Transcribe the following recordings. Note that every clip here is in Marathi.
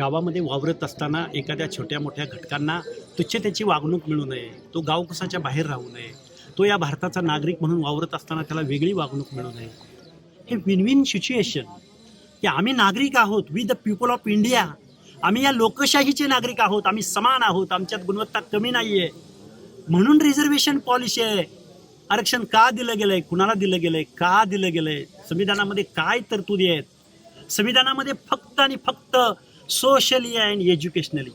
गावामध्ये वावरत असताना एखाद्या छोट्या मोठ्या घटकांना तुच्छतेची वागणूक मिळू नये तो गाव कसाच्या बाहेर राहू नये तो या भारताचा नागरिक म्हणून वावरत असताना त्याला वेगळी वागणूक मिळू नये. हे विन विन सिच्युएशन की आम्ही नागरिक आहोत we the people of India आम्ही या लोकशाहीचे नागरिक आहोत आम्ही समान आहोत आमच्यात गुणवत्ता कमी नाही आहे म्हणून रिझर्वेशन पॉलिसी आहे. आरक्षण का दिलं गेलं आहे कुणाला दिलं गेलं आहे का दिलं गेलं आहे संविधानामध्ये काय तरतुदी आहेत? संविधानामध्ये फक्त आणि फक्त सोशली अँड एज्युकेशनली.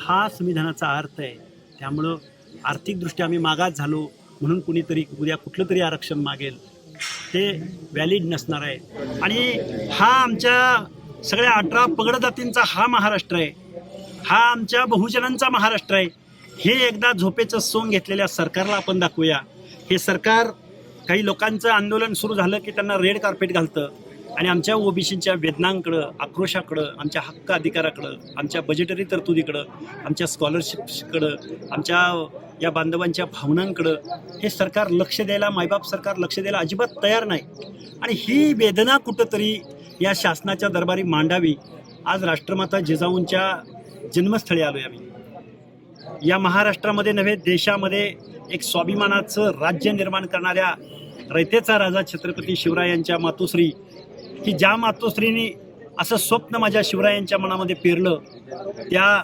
हा संविधानाचा अर्थ आहे. त्यामुळं आर्थिकदृष्ट्या आम्ही मागास झालो म्हणून कुणीतरी उद्या कुठलं तरी आरक्षण मागेल ते व्हॅलिड नसणार आहे. आणि हा आमच्या सगळ्या अठरा पगड जातींचा हा महाराष्ट्र आहे. हा आमच्या बहुजनांचा महाराष्ट्र आहे. हे एकदा झोपेचं सोंग घेतलेल्या सरकारला आपण दाखवूया. हे सरकार काही लोकांचं आंदोलन सुरू झालं की त्यांना रेड कार्पेट घालतं. आणि आमच्या ओबीसीच्या वेदनांकडं आक्रोशाकडं आमच्या हक्क अधिकाराकडं आमच्या बजेटरी तरतुदीकडं आमच्या स्कॉलरशिप्सकडं आमच्या या बांधवांच्या भावनांकडं हे सरकार लक्ष द्यायला मायबाप सरकार लक्ष द्यायला अजिबात तयार नाही. आणि ही वेदना कुठंतरी या शासनाच्या दरबारी मांडावी आज राष्ट्रमाता जिजाऊंच्या जन्मस्थळी आलो आम्ही. या महाराष्ट्रामध्ये नव्हे देशामध्ये एक स्वाभिमानाचं राज्य निर्माण करणाऱ्या रयतेचा राजा छत्रपती शिवरायांच्या मातोश्री की ज्या मातोश्रीने असं स्वप्न माझ्या शिवरायांच्या मनामध्ये पेरलं त्या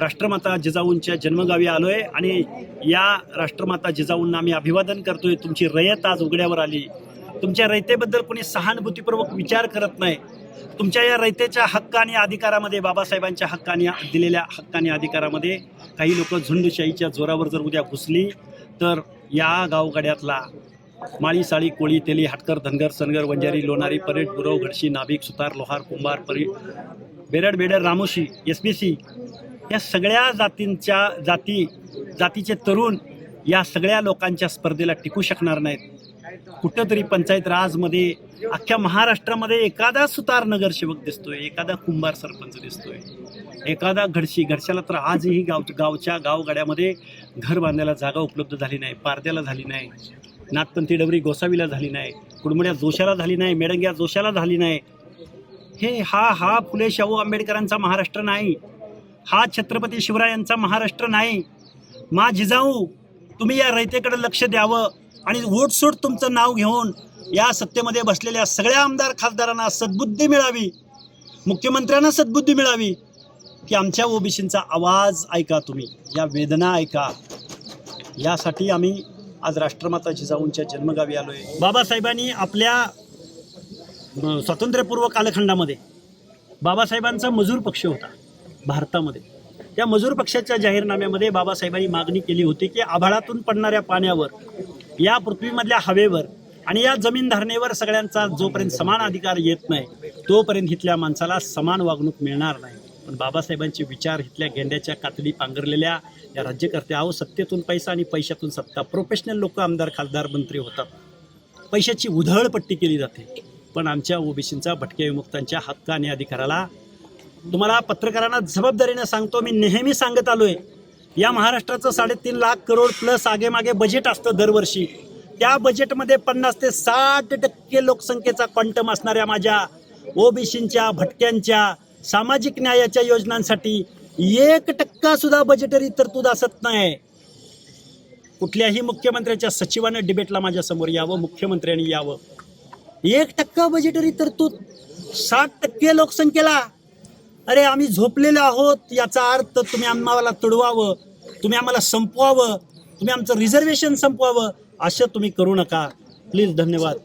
राष्ट्रमाता जिजाऊंच्या जन्मगावी आलोय आणि या राष्ट्रमाता जिजाऊंना आम्ही अभिवादन करतोय. तुमची रयत आज उघड्यावर आली. तुमच्या रयतेबद्दल कोणी सहानुभूतीपूर्वक विचार करत नाही. तुमच्या या रयतेच्या हक्क आणि अधिकारामध्ये बाबासाहेबांच्या हक्काने दिलेल्या हक्काने अधिकारामध्ये काही लोक झुंडशाहीच्या जोरावर जर उद्या घुसली तर या गावगाड्यातला माळी साळी कोळी तेली हाटकर धनगर सनगर वंजारी लोणारी परेड गुरव घडशी नाभिक सुतार लोहार कुंभार परी बेरड बेडर रामोशी एस बी सी या सगळ्या जातींच्या जाती जातीचे तरुण या सगळ्या लोकांच्या स्पर्धेला टिकू शकणार नाहीत. कुठंतरी पंचायत राजमध्ये अख्ख्या महाराष्ट्रामध्ये एखादा सुतार नगरसेवक दिसतोय एखादा कुंभार सरपंच दिसतोय एखादा घडशी घडशाला तर आजही गाव गावच्या गावगाड्यामध्ये घर बांधायला जागा उपलब्ध झाली नाही पारद्याला झाली नाही. नागपंथी डबरी गोसावीला झाली नाही कुडमड्या जोशाला झाली नाही मेडंग्या जोशाला झाली नाही. हे हा हा फुले शाहू आंबेडकरांचा महाराष्ट्र नाही. हा छत्रपती शिवरायांचा महाराष्ट्र नाही. मा जिजाऊ तुम्ही या रयतेकडे लक्ष द्यावं आणि वोटसूट तुमचं नाव घेऊन या सत्तेमध्ये बसलेल्या सगळ्या आमदार खासदारांना सद्बुद्धी मिळावी मुख्यमंत्र्यांना सद्बुद्धी मिळावी की आमच्या ओबीसींचा आवाज ऐका तुम्ही या वेदना ऐका. यासाठी आम्ही आज राष्ट्रमाता जिजाऊंच्या जन्मगावी आलोय. बाबासाहेबांनी आपल्या स्वातंत्र्यपूर्व कालखंडामध्ये बाबासाहेबांचा मजूर पक्ष होता भारतामध्ये. त्या मजूर पक्षाच्या जाहीरनाम्यामध्ये बाबासाहेबांनी मागणी केली होती की आभाळातून पडणाऱ्या पाण्यावर या पृथ्वीमधल्या हवेवर आणि या जमीन धारणेवर सगळ्यांचा जोपर्यंत समान अधिकार येत नाही तोपर्यंत इथल्या माणसाला समान वागणूक मिळणार नाही. पण बाबासाहेबांचे विचार इथल्या गेंड्याच्या कातडी पांघरलेल्या या राज्यकर्त्या आहो सत्तेतून पैसा आणि पैशातून सत्ता. प्रोफेशनल लोक आमदार खासदार मंत्री होतात. पैशाची उधळपट्टी केली जाते. पण आमच्या ओबीसींचा भटक्या विमुक्तांच्या हक्क आणि अधिकाराला तुम्हाला पत्रकारांना जबाबदारीने सांगतो मी नेहमी सांगत आलो आहे या महाराष्ट्राचं साडेतीन लाख करोड प्लस आगेमागे बजेट असतं दरवर्षी. त्या बजेटमध्ये पन्नास ते साठ टक्के लोकसंख्येचा क्वांटम असणाऱ्या माझ्या ओबीसींच्या भटक्यांच्या सामाजिक न्यायाच्या योजनांसाठी एक टक्का सुद्धा बजेटरी तरतूद असत नाही. कुठल्याही मुख्यमंत्र्याच्या सचिवानं डिबेटला माझ्यासमोर यावं मुख्यमंत्र्यांनी यावं. एक टक्का बजेटरी तरतूद साठ टक्के लोकसंख्येला. अरे आम्ही झोपलेलो आहोत याचा अर्थ तुम्ही आम्हाला तुडवावं तुम्ही आम्हाला संपवावं तुम्ही आमचं रिझर्वेशन संपवावं असं तुम्ही करू नका. प्लीज धन्यवाद.